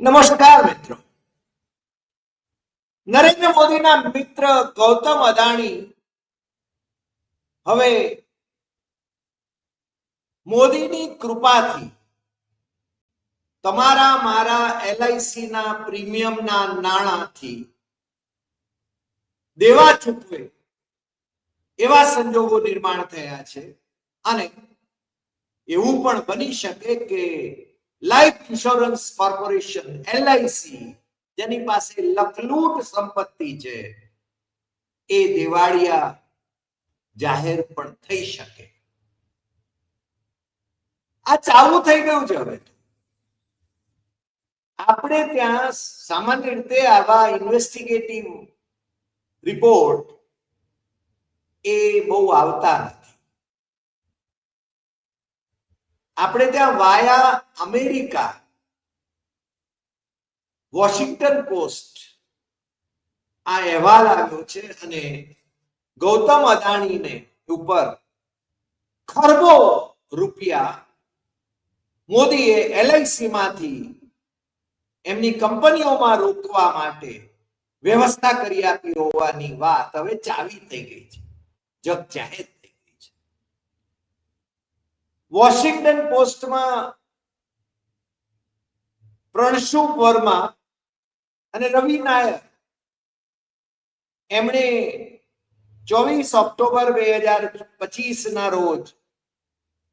નમસ્કાર મિત્રો. નરેન્દ્ર મોદીના મિત્ર ગૌતમ અદાણી હવે મોદીની કૃપાથી તમારા મારા એલઆઈસી ના પ્રીમિયમના નાણાંથી દેવા ચૂકવે એવા સંજોગો નિર્માણ થયા છે. અને એવું પણ બની શકે કે લાઈફ ઇન્સ્યોરન્સ કોર્પોરેશન એલઆઈસી જેની પાસે લખલૂટ સંપત્તિ છે, એ દિવાળિયા જાહેર પણ થઈ શકે આ ચાલુ થઈ ગયું છે હવે તો. આપણે ત્યાં સામાન્ય રીતે આવા ઇન્વેસ્ટિગેટિવ રિપોર્ટ એ બહુ આવતા નથી આપણે ત્યાં વાયા અમેરિકા, વોશિંગ્ટન પોસ્ટ, આ અહેવાલ આવ્યો છે અને ગૌતમ અદાણીને ઉપર ખરબો રૂપિયા મોદીએ એલઆઈસીમાંથી એમની કંપનીઓમાં રોકવા માટે વ્યવસ્થા કરી આપી હોવાની વાત હવે ચાવી થઈ ગઈ છે. જગ જાહેર. વોશિંગ્ટન પોસ્ટમાં પ્રણશુ વર્મા અને રવિ નાયર એમણે ચોવીસ ઓક્ટોબર બે હજાર પચીસ ના રોજ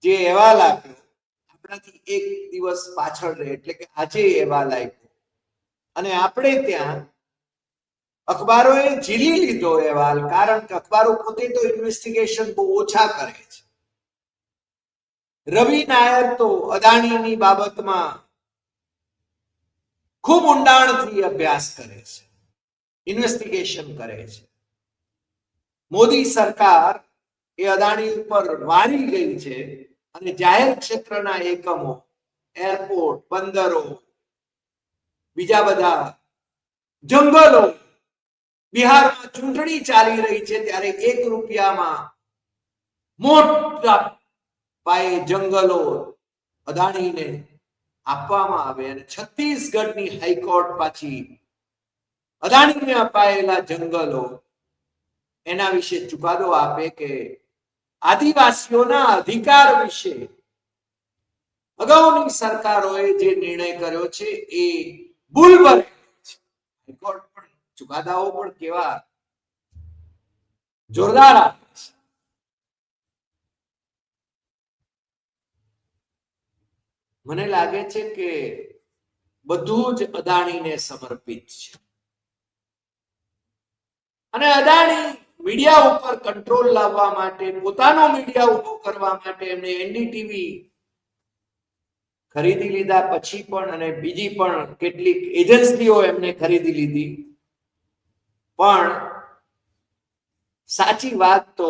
જે અહેવાલ આપ્યો, આપણાથી એક દિવસ પાછળ રહે, એટલે કે આજે અહેવાલ આપ્યો. અને આપણે ત્યાં અખબારોએ ઝીલી લીધો અહેવાલ, કારણ કે અખબારો પોતે તો ઇન્વેસ્ટિગેશન બહુ ઓછા કરે છે. રવિ નાયર તો અદાણીની બાબતમાં ખૂબ ઊંડાણથી અભ્યાસ કરે છે ઇન્વેસ્ટિગેશન કરે છે. મોદી સરકાર એ અદાણી ઉપર વારી ગઈ છે અને જાહેર ક્ષેત્રના એકમો, એરપોર્ટ, બંદરો, બીજા બધા જંગલો, બિહારમાં ચૂંટણી ચાલી રહી છે ત્યારે એક રૂપિયામાં મોટા પાયે જંગલો અદાણીને આપવામાં આવે અને છત્તીસગઢની હાઈકોર્ટ પાછી અદાણીને અપાયેલા જંગલો એના વિશે ચુકાદો આપે કે આદિવાસીઓના અધિકાર વિશે અગાઉની સરકારોએ જે નિર્ણય કર્યો છે એ ભૂલ ભરેલો છે. પણ ચુકાદાઓ પણ કેવા જોરદાર આપે છે. મને લાગે છે કે બધું જ અદાણીને સમર્પિત છે. અને અદાણી મીડિયા ઉપર કંટ્રોલ લાવવા માટે, પોતાનો મીડિયા ઊભો કરવા માટે એમણે એનડીટીવી ખરીદી લીધા પછી પણ અને બીજી પણ કેટલીક એજન્સીઓ એમને ખરીદી લીધી. પણ સાચી વાત તો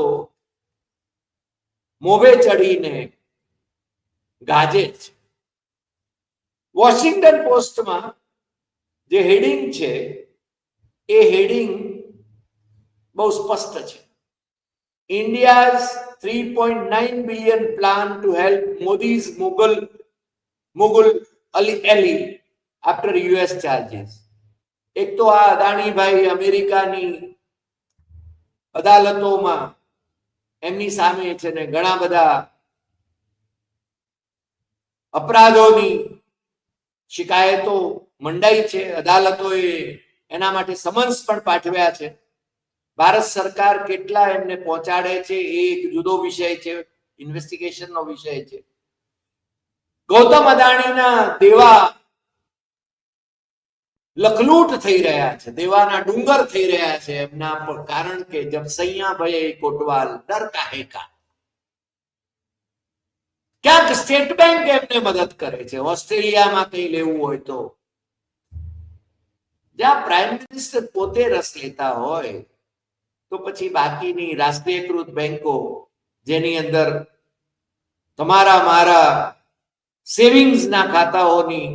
મોભે ચડીને ગાજે છે વોશિંગ્ટન પોસ્ટમાં જે હેડિંગ છે, એ હેડિંગ બહુ સ્પષ્ટ છે. India's three point nine billion plan to help Modi's mogul mogul ally ally after US charges એક તો આ અદાણીભાઈ અમેરિકાની અદાલતોમાં એમની સામે છે ને ઘણા બધા અપરાધોની શિકાયતો મંડાઈ છે, અદાલતોએ એના માટે સમન્સ પણ પાઠવ્યા છે. ભારત સરકાર કેટલા એમને પહોંચાડે છે એ એક જુદો વિષય છે, ઇન્વેસ્ટિગેશનનો વિષય છે. ગૌતમ અદાણીના દેવા લખલૂટ થઈ રહ્યા છે, દેવાના ડુંગર થઈ રહ્યા છે એમના કારણ કે જબ સૈયા ભય કોટવાલ ડર કાહે કા ક્યાંક સ્ટેટ બેંક એમને મદદ કરે છે. ઓસ્ટ્રેલિયામાં કઈ લેવું હોય તો. જ્યાં પ્રાઇમ મિનિસ્ટર પોતે રસ લેતા હોય, તો પછી બાકીની રાષ્ટ્રીયકૃત બેંકો, જેની અંદર તમારા મારા સેવિંગ્સના ખાતાઓની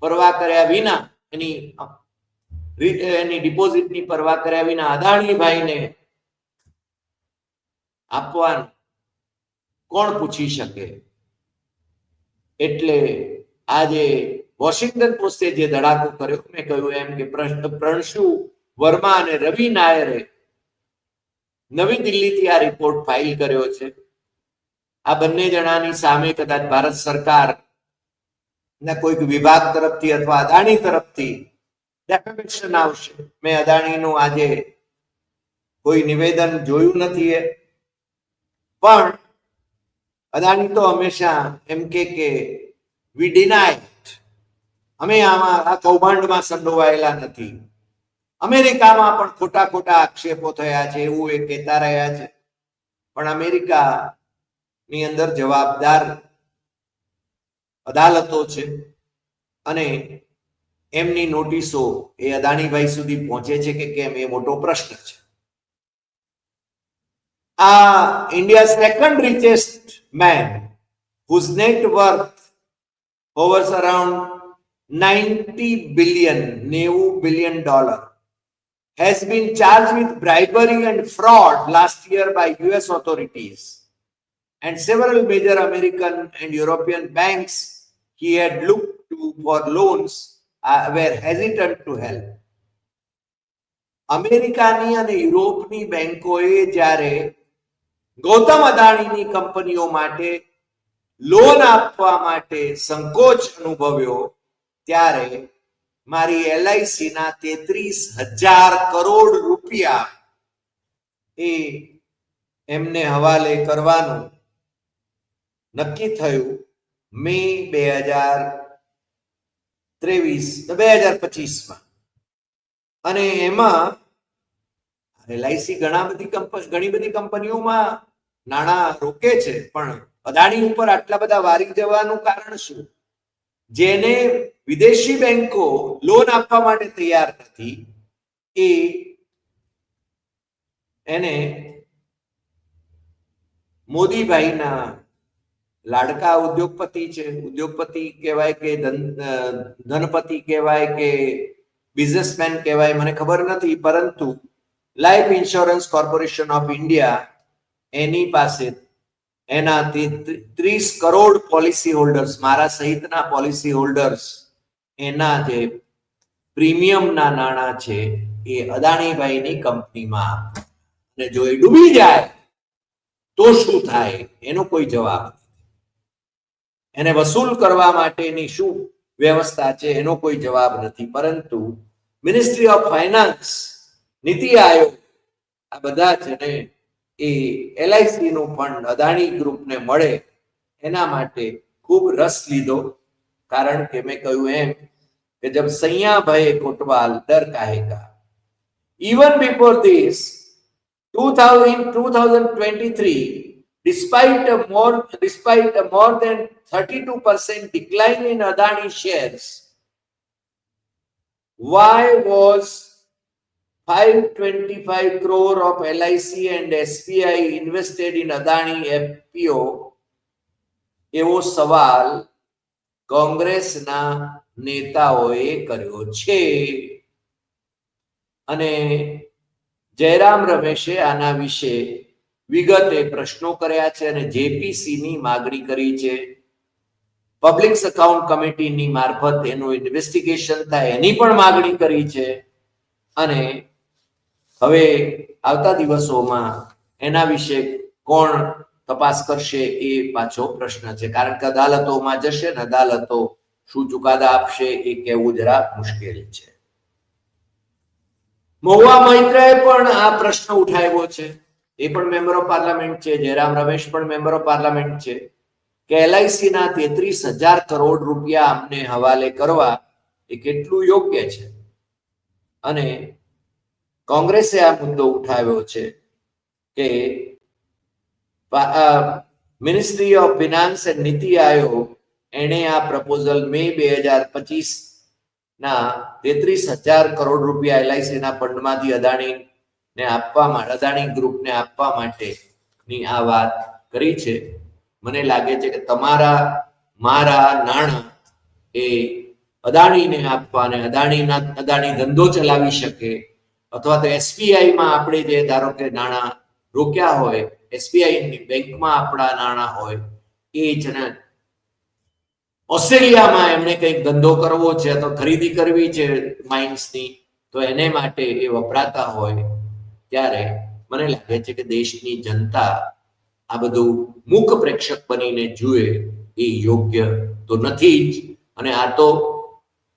પરવા કર્યા વિના, એની એની ડિપોઝિટની પરવા કર્યા વિના અદાણીભાઈને આપવાનું કોણ પૂછી શકે? એટલે આજે વોશિંગ્ટન પોસ્ટે જે ધડાકો કર્યો, મેં કહ્યું એમ કે પ્રણશુ વર્મા અને રવિ નાયરે નવી દિલ્હીથી આ રિપોર્ટ ફાઇલ કર્યો છે. આ બંને જણાની સામે કદાચ ભારત સરકાર ના કોઈક વિભાગ તરફથી અથવા અદાણી તરફથી ડેફેમેશન આવશે. મેં અદાણીનું આજે કોઈ નિવેદન જોયું નથી એ. પણ અદાણી તો હંમેશા એમ કે કે વી ડિનાઇટ અમે આમાં આ કૌભાંડમાં સંડોવાયેલા નથી. અમેરિકામાં પણ ખોટા ખોટા આક્ષેપો થયા છે, એવું એ કહેતા રહ્યા છે. પણ અમેરિકા ની અંદર જવાબદાર અદાલતો છે અને એમની નોટિસો એ અદાણીભાઈ સુધી પહોંચે છે કે કેમ એ મોટો પ્રશ્ન છે. આ India second richest man whose net worth hovers around 90 billion નેવું billion dollar has been charged with bribery and fraud last year by US authorities and several major American and European banks he had looked to for loans uh, were hesitant to help. અમેરિકાની અને યુરોપની બેંકોએ જ્યારે ગૌતમ અદાણીની કંપનીઓ માટે loan આપવા માટે સંકોચ અનુભવ્યો ત્યારે મારી એલઆઈસી ના તેત્રીસ હજાર કરોડ રૂપિયા એ એમને હવાલે કરવાનું નક્કી થયું. મે બે હજાર ત્રેવીસ, બે હજાર પચીસમાં. અને એમાં એલઆઈસી ઘણા બધી ઘણી બધી કંપનીઓમાં નાણાં રોકે છે, પણ અદાણી ઉપર આટલા બધા વારી જવાનું કારણ શું? જેને વિદેશી બેંકો લોન આપવા માટે તૈયાર નથી, એ એને મોદીભાઈના લાડકા ઉદ્યોગપતિ છે, ઉદ્યોગપતિ કહેવાય કે ધનપતિ કહેવાય કે બિઝનેસમેન કહેવાય, મને ખબર નથી, પરંતુ life insurance corporation of India એની પાસે એના ત્રીસ કરોડ પોલિસી હોલ્ડર્સ મારા સહિતના પોલિસી હોલ્ડર્સ એના જે પ્રીમિયમના નાણાં છે, એ અદાણીભાઈની કંપનીમાં. અને જો એ ડૂબી જાય, તો શું થાય એનો કોઈ જવાબ નથી. એને વસૂલ કરવા માટેની શું વ્યવસ્થા છે, એનો કોઈ જવાબ નથી પરંતુ ministry of finance NITI Aayog આ બધા છે ને એ એલઆઈસી નું ફંડ અદાણી ગ્રુપને મળે એના માટે ખૂબ રસ લીધો કારણ કે મેં કહ્યું એમ કે જબ સૈયા ભય કોટવાલ ડર કાહેગા even before this 2000 in 2023 despite a more despite a more than 32% decline in adani shares why was 525 crore of LIC and SBI invested in Adani FPO એવો સવાલ કોંગ્રેસના નેતાઓએ કર્યો છે. અને જયરામ રમેશે આના વિશે વિગતે પ્રશ્નો કર્યા છે અને જેપીસી ની માગણી કરી છે. પબ્લિક અકાઉન્ટ કમિટીની મારફત એનું ઇન્વેસ્ટિગેશન થાય એની પણ માગણી કરી છે. અને હવે આવતા દિવસોમાં એના વિશે કોણ તપાસ કરશે એ પાછો પ્રશ્ન છે. કારણ કે અદાલતોમાં જશે ને અદાલતો શું ચુકાદા આપશે એ કહેવું જરા મુશ્કેલ છે. મહુવા મૈત્રએ પણ આ પ્રશ્ન ઉઠાવ્યો છે. એ પણ મેમ્બર ઓફ પાર્લામેન્ટ છે. જયરામ રમેશ પણ મેમ્બર ઓફ પાર્લામેન્ટ છે કે એલઆઈસી ના તેત્રીસ હજાર કરોડ રૂપિયા અમને હવાલે કરવા એ કેટલું યોગ્ય છે. અને કોંગ્રેસે આ મુદ્દો ઉઠાવ્યો છે કે ministry of finance and NITI Aayog એણે આ પ્રપોઝલ મે બે હજાર પચીસ ના તેત્રીસ હજાર કરોડ રૂપિયા એલઆઈસી ના ફંડમાંથી અદાણી ને આપવા માટે અદાણી ગ્રુપને આપવા માટેની આ વાત કરી છે. મને લાગે છે કે તમારા, મારા નાણાં એ અદાણીને આપવા અને અદાણીના, અદાણી ધંધો ચલાવી શકે અથવા તો એસબીઆઈમાં આપણે જે ધારો કે નાણાં રોક્યા હોય એસબીઆઈની બેંકમાં આપણા નાણાં હોય, એ જ ઓસ્ટ્રેલિયામાં એમણે કંઈક ધંધો કરવો છે અથવા ખરીદી કરવી છે માઇન્સની, તો એને માટે એ વપરાતા હોય, ત્યારે મને લાગે છે કે દેશની જનતા આ બધું મુખ પ્રેક્ષક બનીને જુએ, એ યોગ્ય તો નથી જ. અને આ તો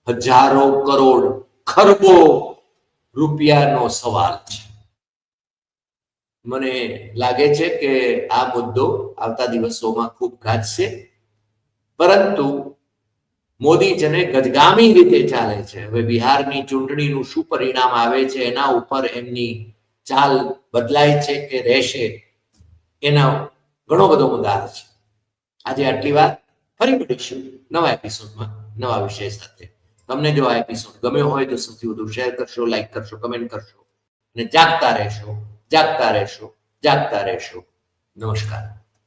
હજારો કરોડ, ખરબો રૂપિયાનો સવાલ છે. મને લાગે છે કે આ મુદ્દો આવતા દિવસોમાં ખૂબ ગાજશે. પરંતુ મોદી જેને ગજગામી રીતે ચાલે છે. હવે બિહારની ચૂંટણીનું શું પરિણામ આવે છે, એના ઉપર એમની ચાલ બદલાય છે કે રહેશે, એના ઘણો બધો મદાર છે. આજે આટલી વાત. ફરી મળીશું નવા એપિસોડમાં નવા વિષય સાથે. તમને જો આ એપિસોડ ગમ્યો હોય તો સૌથી વધુ શેર કરશો લાઈક કરશો કમેન્ટ કરશો. અને જાગતા રહેશો જાગતા રહેશો જાગતા રહેશો. નમસ્કાર.